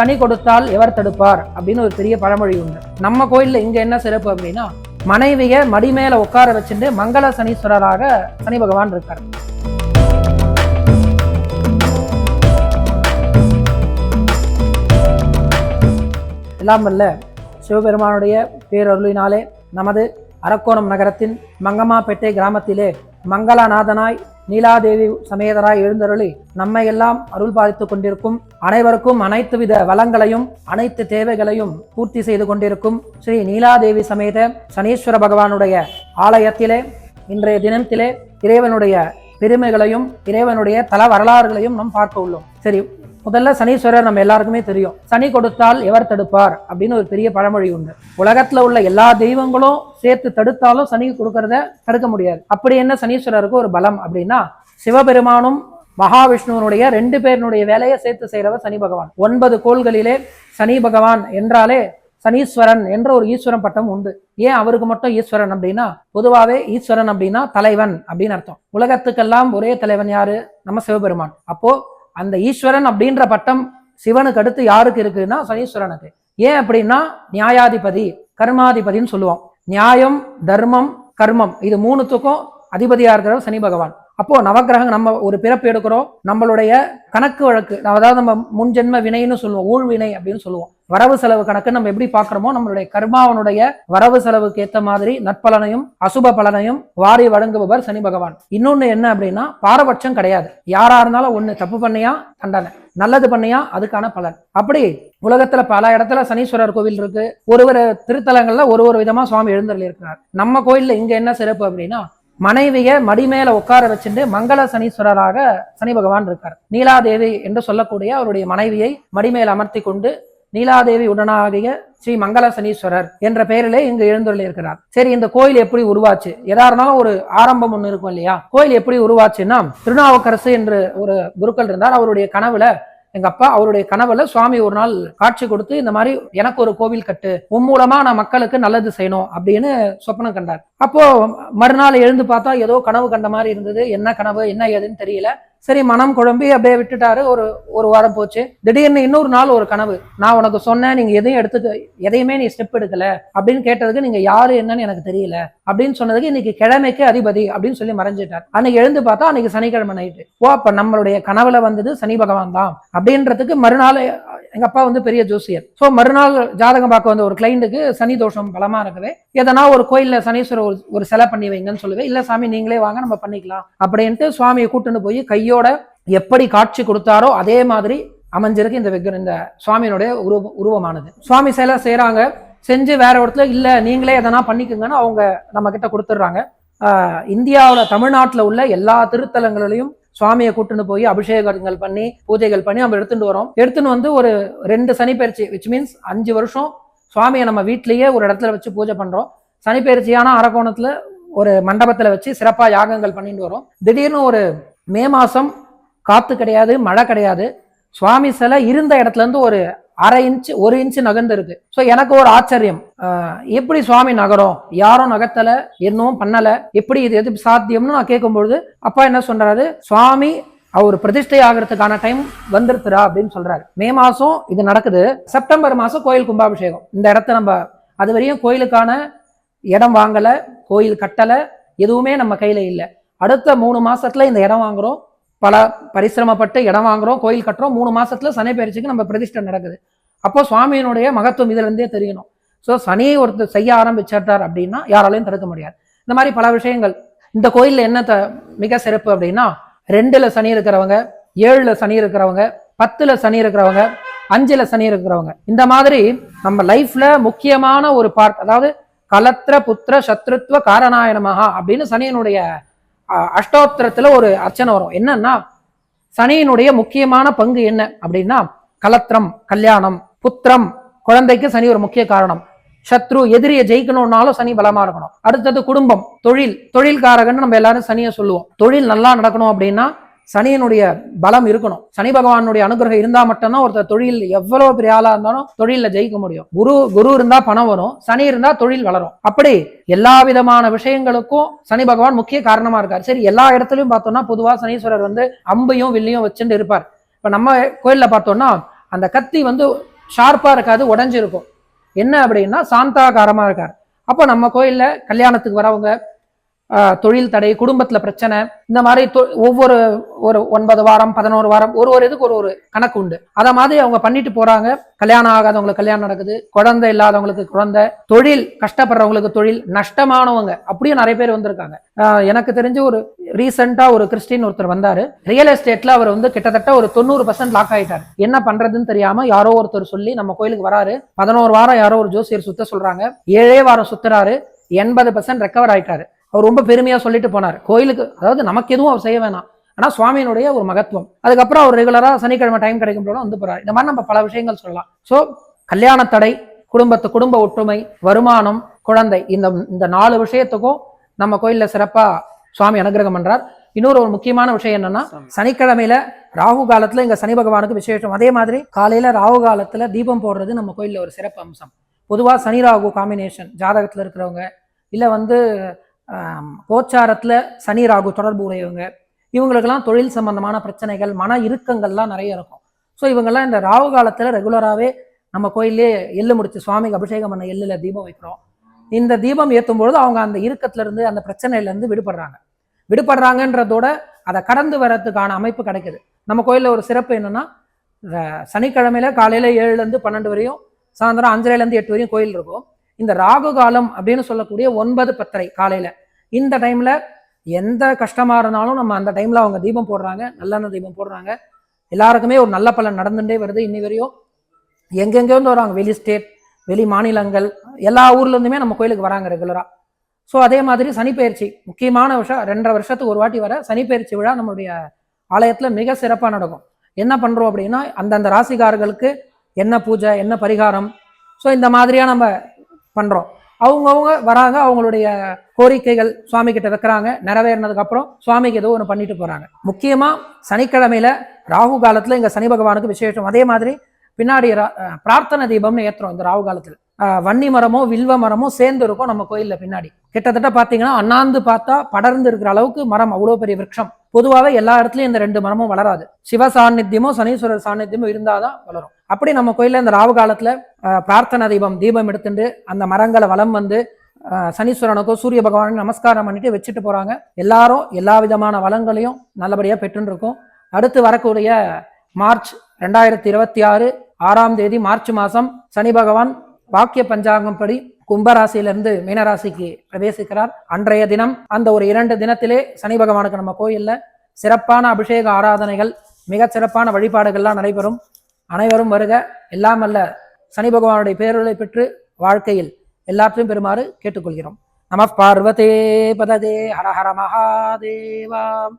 கனி கொடுத்தால் எவர் தடுப்பார்? அப்படின்னு ஒரு பெரிய பழமொழி உண்டு. நம்ம கோயில்ல இங்க என்ன சிறப்பு அப்படின்னா மனைவியை மடி மேல உட்கார வச்சுட்டு மங்கள சனீஸ்வரராக சனி பகவான் இருக்கார். எல்லாம் வல்ல சிவபெருமானுடைய பேரருளினாலே நமது அரக்கோணம் நகரத்தின் மங்கம்மாப்பேட்டை கிராமத்திலே மங்களாநாதனாய் நீலாதேவி சமேதராய் எழுந்தருளி நம்மை எல்லாம் அருள் பாதித்துக் கொண்டிருக்கும் அனைவருக்கும் அனைத்து வித வளங்களையும் அனைத்து தேவைகளையும் பூர்த்தி செய்து கொண்டிருக்கும் ஸ்ரீ நீலாதேவி சமேத சனீஸ்வர பகவானுடைய ஆலயத்திலே இன்றைய தினத்திலே இறைவனுடைய பெருமைகளையும் இறைவனுடைய தல வரலாறுகளையும் நாம் பார்க்க உள்ளோம். சரி முதல்ல சனீஸ்வரர் நம்ம எல்லாருக்குமே தெரியும். சனி கொடுத்தால் எவர் தடுப்பார் அப்படின்னு ஒரு பெரிய பழமொழி உண்டு. உலகத்துல உள்ள எல்லா தெய்வங்களும் சேர்த்து தடுத்தாலும் சனி கொடுக்கறத தடுக்க முடியாது. அப்படி என்ன சனீஸ்வரருக்கு ஒரு பலம் அப்படின்னா சிவபெருமானும் மகாவிஷ்ணுவனுடைய ரெண்டு பேரினுடைய வேலையை சேர்த்து செய்கிறவர் சனி பகவான். ஒன்பது கோள்களிலே சனி பகவான் என்றாலே சனீஸ்வரன் என்ற ஒரு ஈஸ்வரன் பட்டம் உண்டு. ஏன் அவருக்கு மட்டும் ஈஸ்வரன் அப்படின்னா பொதுவாகவே ஈஸ்வரன் அப்படின்னா தலைவன் அப்படின்னு அர்த்தம். உலகத்துக்கெல்லாம் ஒரே தலைவன் யாரு? நம்ம சிவபெருமான். அப்போ அந்த ஈஸ்வரன் அப்படின்ற பட்டம் சிவனுக்கு அடுத்து யாருக்கு இருக்குன்னா சனீஸ்வரனுக்கு. ஏன் அப்படின்னா நியாயாதிபதி கர்மாதிபதின்னு சொல்லுவோம். நியாயம் தர்மம் கர்மம். இது மூணுத்துக்கும் அதிபதியா இருக்கிறவர் சனி பகவான். அப்போது நவக்கிரகம் நம்ம ஒரு பிறப்பு எடுக்கிறோம் நம்மளுடைய கணக்கு வழக்கு அதாவது நம்ம முன்ஜென்ம வினைன்னு சொல்லுவோம் ஊழ்வினை அப்படின்னு சொல்லுவோம். வரவு செலவு கணக்கு நம்ம எப்படி பார்க்குறோமோ நம்மளுடைய கர்மாவனுடைய வரவு செலவுக்கு ஏற்ற மாதிரி நற்பலனையும் அசுப பலனையும் வாரி வழங்குபவர் சனி பகவான். இன்னொன்னு என்ன அப்படின்னா பாரபட்சம் கிடையாது. யாரா இருந்தாலும் ஒன்று தப்பு பண்ணியா தண்டனை. நல்லது பண்ணியா அதுக்கான பலன். அப்படி உலகத்துல பல இடத்துல சனீஸ்வரர் கோவில் இருக்கு. ஒரு ஒரு திருத்தலங்கள்ல ஒரு ஒரு விதமா சுவாமி எழுந்தருள் இருக்கிறார் நம்ம கோயில்ல இங்க என்ன சிறப்பு அப்படின்னா மனைவியை மடி மேல உட்கார வச்சுட்டு மங்கள சனீஸ்வரராக சனி பகவான் இருக்கார். நீலாதேவி என்று சொல்லக்கூடிய அவருடைய மனைவியை மடிமேல் அமர்த்தி கொண்டு நீலாதேவி உடனாகிய ஸ்ரீ மங்கள சனீஸ்வரர் என்ற பெயரிலே இங்கு எழுந்துள்ளிருக்கிறார் சரி இந்த கோயில் எப்படி உருவாச்சு? எதா இருந்தாலும் ஒரு ஆரம்பம் ஒன்று இருக்கும் இல்லையா? கோயில் எப்படி உருவாச்சுன்னா திருநாவுக்கரசு என்று ஒரு குருக்கள் இருந்தார். அவருடைய கனவுல எங்க அப்பா அவருடைய கனவுல சுவாமி ஒரு நாள் காட்சி கொடுத்து இந்த மாதிரி எனக்கு ஒரு கோவில் கட்டு. உன் மூலமா நான் மக்களுக்கு நல்லது செய்யணும் அப்படின்னு சொப்பனம் கண்டார். அப்போது மறுநாள் எழுந்து பார்த்தா ஏதோ கனவு கண்ட மாதிரி இருந்தது. என்ன கனவு என்ன ஏதுன்னு தெரியல. சரி மனம் குழம்பி அப்படியே விட்டுட்டாரு. ஒரு ஒரு வாரம் போச்சு. திடீர்னு இன்னொரு நாள் ஒரு கனவு. நான் உனக்கு சொன்னேன் நீங்க எதையும் எடுத்துக்க எதையுமே நீ ஸ்டெப் எடுக்கல அப்படின்னு கேட்டதுக்கு நீங்க யாரு என்னன்னு எனக்கு தெரியல அப்படின்னு சொன்னதுக்கு இன்னைக்கு கிழமைக்கு அதிபதி அப்படின்னு சொல்லி மறைஞ்சிட்டார். அன்னைக்கு எழுந்து பார்த்தா அன்னைக்கு சனிக்கிழமை நைட்டு ஓ அப்ப நம்மளுடைய கனவுல வந்தது சனி பகவான் தான் அப்படின்றதுக்கு மறுநாள் எங்க அப்பா வந்து பெரிய ஜோசியர். ஸோ மறுநாள் ஜாதகம் பார்க்க வந்த ஒரு கிளைண்ட்டுக்கு சனி தோஷம் பலமா இருக்கவே எதனா ஒரு கோயில்ல சனீஸ்வரர் ஒரு ஒரு சிலை பண்ணி வைங்கன்னு சொல்லுவேன். இல்ல சாமி நீங்களே வாங்க நம்ம பண்ணிக்கலாம். அப்படின்ட்டு சுவாமியை கூட்டுன்னு போய் கையோட எப்படி காட்சி கொடுத்தாரோ அதே மாதிரி அமைஞ்சிருக்கு இந்த விக்ரம் இந்த சுவாமியினுடைய உருவ உருவமானது. சுவாமி சிலை செய்கிறாங்க செஞ்சு வேற இடத்துல இல்ல நீங்களே எதனா பண்ணிக்கோங்கன்னு அவங்க நம்ம கிட்ட கொடுத்துட்றாங்க. இந்தியாவில் தமிழ்நாட்டில் உள்ள எல்லா திருத்தலங்களிலையும் சுவாமியை கூட்டுன்னு போய் அபிஷேகங்கள் பண்ணி பூஜைகள் பண்ணி நம்ம எடுத்துட்டு வரோம். எடுத்துன்னு வந்து ஒரு ரெண்டு சனிப்பயிற்சி விச் மீன்ஸ் அஞ்சு வருஷம் சுவாமியை நம்ம வீட்லேயே ஒரு இடத்துல வச்சு பூஜை பண்ணுறோம் சனிப்பயிற்சியான அரக்கோணத்தில் ஒரு மண்டபத்தில் வச்சு சிறப்பாக யாகங்கள் பண்ணிட்டு வரோம். திடீர்னு ஒரு மே மாதம் காற்று கிடையாது மழை கிடையாது. சுவாமி சிலை இருந்த இடத்துல இருந்து ஒரு அரை இன்ச் ஒரு இன்ச்சு நகர்ந்து இருக்கு ஸோ எனக்கு ஒரு ஆச்சரியம். எப்படி சுவாமி நகரும்? யாரும் நகர்த்தல இன்னும் பண்ணல. எப்படி இது எது சாத்தியம்னு நான் கேட்கும்பொழுது அப்பா என்ன சொல்றாரு? சுவாமி அவர் பிரதிஷ்டை ஆகிறதுக்கான டைம் வந்துருத்துரா அப்படின்னு சொல்றாரு. மே மாசம் இது நடக்குது. செப்டம்பர் மாசம் கோயில் கும்பாபிஷேகம். இந்த இடத்த நம்ம அது வரையும் கோயிலுக்கான இடம் வாங்கல கோயில் கட்டல எதுவுமே நம்ம கையில இல்லை. அடுத்த மூணு மாசத்துல இந்த இடம் வாங்குறோம். பல பரிசிரமப்பட்டு இடம் வாங்குறோம் கோயில் கட்டுறோம். மூணு மாசத்துல சனி பயிற்சிக்கு நம்ம பிரதிஷ்டை நடக்குது. அப்போ சுவாமியினுடைய மகத்துவம் இதுல இருந்தே தெரியணும் ஸோ சனியை ஒருத்தர் செய்ய ஆரம்பிச்சிட்டார் அப்படின்னா யாராலையும் தடுக்க முடியாது. இந்த மாதிரி பல விஷயங்கள். இந்த கோயில்ல என்ன த மிக சிறப்பு அப்படின்னா ரெண்டுல சனி இருக்கிறவங்க ஏழுல சனி இருக்கிறவங்க பத்துல சனி இருக்கிறவங்க அஞ்சுல சனி இருக்கிறவங்க. இந்த மாதிரி நம்ம லைஃப்ல முக்கியமான ஒரு பார்ட் அதாவது கலத்திர புத்திர சத்ருத்வ காரணாயனமகா அப்படின்னு சனியினுடைய அஷ்டோத்திரத்துல ஒரு அர்ச்சனை வரும். என்னன்னா சனியினுடைய முக்கியமான பங்கு என்ன அப்படின்னா கலத்திரம் கல்யாணம் புத்திரம். குழந்தைக்கு சனி ஒரு முக்கிய காரணம். சத்ரு எதிரியை ஜெயிக்கணும்னாலும் சனி பலமா இருக்கணும். அடுத்தது குடும்பம் தொழில். தொழில்காரகன்னு நம்ம எல்லாரும் சனியை சொல்லுவோம். தொழில் நல்லா நடக்கணும் அப்படின்னா சனியினுடைய பலம் இருக்கணும். சனி பகவானுடைய அனுகிரகம் இருந்தா மட்டும்தான் ஒருத்தர் தொழில் எவ்வளவு பெரிய ஆளா இருந்தாலும் தொழிலில் ஜெயிக்க முடியும். குரு குரு இருந்தா பணம் வரும். சனி இருந்தா தொழில் வளரும். அப்படி எல்லா விதமான விஷயங்களுக்கும் சனி பகவான் முக்கிய காரணமா இருக்கார். சரி எல்லா இடத்துலயும் பார்த்தோம்னா பொதுவா சனீஸ்வரர் வந்து அம்பையும் வில்லையும் வச்சுட்டு இருப்பார். இப்ப நம்ம கோயில்ல பார்த்தோம்னா அந்த கத்தி வந்து ஷார்ப்பா இருக்காது உடஞ்சிருக்கும். என்ன அப்படின்னா சாந்தாகாரமா இருக்கார். அப்போ நம்ம கோயில்ல கல்யாணத்துக்கு வரவங்க தொழில் தடை குடும்பத்துல பிரச்சனை இந்த மாதிரி தொ- ஒவ்வொரு ஒரு ஒன்பது வாரம் பதினோரு வாரம் ஒரு ஒரு இதுக்கு ஒரு ஒரு கணக்கு உண்டு. அத மாதிரி அவங்க பண்ணிட்டு போறாங்க. கல்யாணம் ஆகாதவங்களுக்கு கல்யாணம் நடக்குது குழந்தை இல்லாதவங்களுக்கு குழந்தை தொழில் கஷ்டப்படுறவங்களுக்கு தொழில் நஷ்டமானவங்க அப்படியும் நிறைய பேர் வந்திருக்காங்க. எனக்கு தெரிஞ்சு ஒரு ரீசெண்டா ஒரு கிறிஸ்டின் ஒருத்தர் வந்தாரு. ரியல் எஸ்டேட்ல அவர் வந்து கிட்டத்தட்ட ஒரு தொண்ணூறு பர்சன்ட் லாக் ஆயிட்டாரு. என்ன பண்றதுன்னு தெரியாம யாரோ ஒருத்தர் சொல்லி நம்ம கோயிலுக்கு வராரு. பதினோரு வாரம் யாரோ ஒரு ஜோசியர் சுத்த சொல்றாங்க. ஏழே வாரம் சுத்துறாரு. எண்பது பர்சன்ட் ரெக்கவர் ஆயிட்டாரு. அவர் ரொம்ப பெருமையா சொல்லிட்டு போனார். கோயிலுக்கு அதாவது நமக்கு எதுவும் அவர் செய்ய வேணாம். ஆனா சுவாமியினுடைய ஒரு மகத்துவம். அதுக்கப்புறம் அவர் ரெகுலரா சனிக்கிழமை டைம் கிடைக்கும் போது வந்து போறாரு. இந்த மாதிரி நம்ம பல விஷயங்கள் சொல்லலாம். சோ கல்யாண தடை குடும்பத்து குடும்ப ஒற்றுமை வருமானம் குழந்தை இந்த இந்த நாலு விஷயத்துக்கும் நம்ம கோயில்ல சிறப்பா சுவாமி அனுகிரகம் பண்றார். இன்னொரு ஒரு முக்கியமான விஷயம் என்னன்னா சனிக்கிழமையில ராகு காலத்துல இங்க சனி பகவானுக்கு விசேஷம். அதே மாதிரி காலையில ராகு காலத்துல தீபம் போடுறது நம்ம கோயில்ல ஒரு சிறப்பு அம்சம் பொதுவா சனி ராகு காம்பினேஷன் ஜாதகத்துல இருக்கிறவங்க இல்ல வந்து கோச்சாரத்தில் சனி ராகு தொடர்பு உடையவங்க இவங்களுக்கெல்லாம் தொழில் சம்பந்தமான பிரச்சனைகள் மன இறுக்கங்கள்லாம் நிறைய இருக்கும். ஸோ இவங்கெல்லாம் இந்த ராகு காலத்தில் ரெகுலராகவே நம்ம கோயிலே எள்ளு முடிச்சு சுவாமிக்கு அபிஷேகம் பண்ண எள்ளில் தீபம் வைக்கிறோம். இந்த தீபம் ஏற்றும் பொழுது அவங்க அந்த இறுக்கத்துலேருந்து அந்த பிரச்சனையிலேருந்து விடுபடுறாங்க. விடுபடுறாங்கன்றதோட அதை கடந்து வர்றதுக்கான அமைப்பு கிடைக்குது. நம்ம கோயிலில் ஒரு சிறப்பு என்னென்னா ர- சனிக்கிழமையில காலையில பன்னெண்டு வரையும் சாயந்தரம் அஞ்சரைலேருந்து எட்டு வரையும் கோயில் இருக்கும். இந்த ராகு காலம் அப்படின்னு சொல்லக்கூடிய ஒன்பது பத்தரை காலையில. இந்த டைம்ல எந்த கஷ்டமா இருந்தாலும் நம்ம அந்த டைம்ல அவங்க தீபம் போடுறாங்க. நல்லெண்ணெய் தீபம் போடுறாங்க. எல்லாருக்குமே ஒரு நல்ல பலன் நடந்துட்டே வருது இன்னி வரையும். எங்கெங்கே இருந்து வராங்க வெளி ஸ்டேட் வெளி மாநிலங்கள் எல்லா ஊர்ல இருந்துமே நம்ம கோயிலுக்கு வராங்க ரெகுலரா ஸோ அதே மாதிரி சனிப்பெயர்ச்சி முக்கியமான வருஷம் ரெண்டரை வருஷத்துக்கு ஒரு வாட்டி வர சனிப்பெயர்ச்சி விழா நம்மளுடைய ஆலயத்துல மிக சிறப்பாக நடக்கும். என்ன பண்றோம் அப்படின்னா அந்தந்த ராசிகாரர்களுக்கு என்ன பூஜை என்ன பரிகாரம்? ஸோ இந்த மாதிரியா நம்ம பண்ணுறோம் அவங்கவுங்க வராங்க அவங்களுடைய கோரிக்கைகள் சுவாமி கிட்ட வைக்கிறாங்க நிறைவேறினதுக்கு அப்புறம் சுவாமிக்கு ஏதோ ஒன்று பண்ணிட்டு போறாங்க. முக்கியமா சனிக்கிழமையில ராகு காலத்துல இங்க சனி பகவானுக்கு விசேஷம். அதே மாதிரி பின்னாடி பிரார்த்தனை தீபம்னு ஏற்றுறோம் இந்த ராகு காலத்துல. வன்னி மரமோ வில்வ மரமோ சேர்ந்து இருக்கும் நம்ம கோயில்ல பின்னாடி. கிட்டத்தட்ட பாத்தீங்கன்னா அண்ணாந்து பார்த்தா படர்ந்து இருக்கிற அளவுக்கு மரம் அவ்வளோ பெரிய விரக்ஷம். பொதுவாகவே எல்லா இடத்துலையும் இந்த ரெண்டு மரமும் வளராது. சிவ சாநித்தியமோ சனீஸ்வரர் சாநித்தியமோ இருந்தாதான் வளரும். அப்படி நம்ம கோயில்ல இந்த ராவு காலத்தில் பிரார்த்தனை தீபம் தீபம் எடுத்துட்டு அந்த மரங்களை வளம் வந்து சனீஸ்வரனுக்கோ சூரிய பகவானுக்கு நமஸ்காரம் பண்ணிட்டு வச்சுட்டு போகிறாங்க எல்லாரும் எல்லா விதமான வளங்களையும் நல்லபடியாக பெற்றுன்னு இருக்கும் அடுத்து வரக்கூடிய மார்ச் ரெண்டாயிரத்தி இருபத்தி ஆறு ஆறாம் தேதி மார்ச் மாதம் சனி பகவான் வாக்கிய பஞ்சாங்கம் படி கும்பராசியிலிருந்து மீனராசிக்கு பிரவேசிக்கிறார். அன்றைய தினம் அந்த ஒரு இரண்டு தினத்திலே சனி பகவானுக்கு நம்ம கோயிலில் சிறப்பான அபிஷேக ஆராதனைகள் மிகச் சிறப்பான வழிபாடுகள்லாம் நடைபெறும். அனைவரும் வருக. எல்லாம் அல்ல. சனி பகவானுடைய பேருளை பெற்று வாழ்க்கையில் எல்லாற்றையும் பெறுமாறு கேட்டுக்கொள்கிறோம். நம பார்வதே பததே. ஹரஹர மகாதேவாம்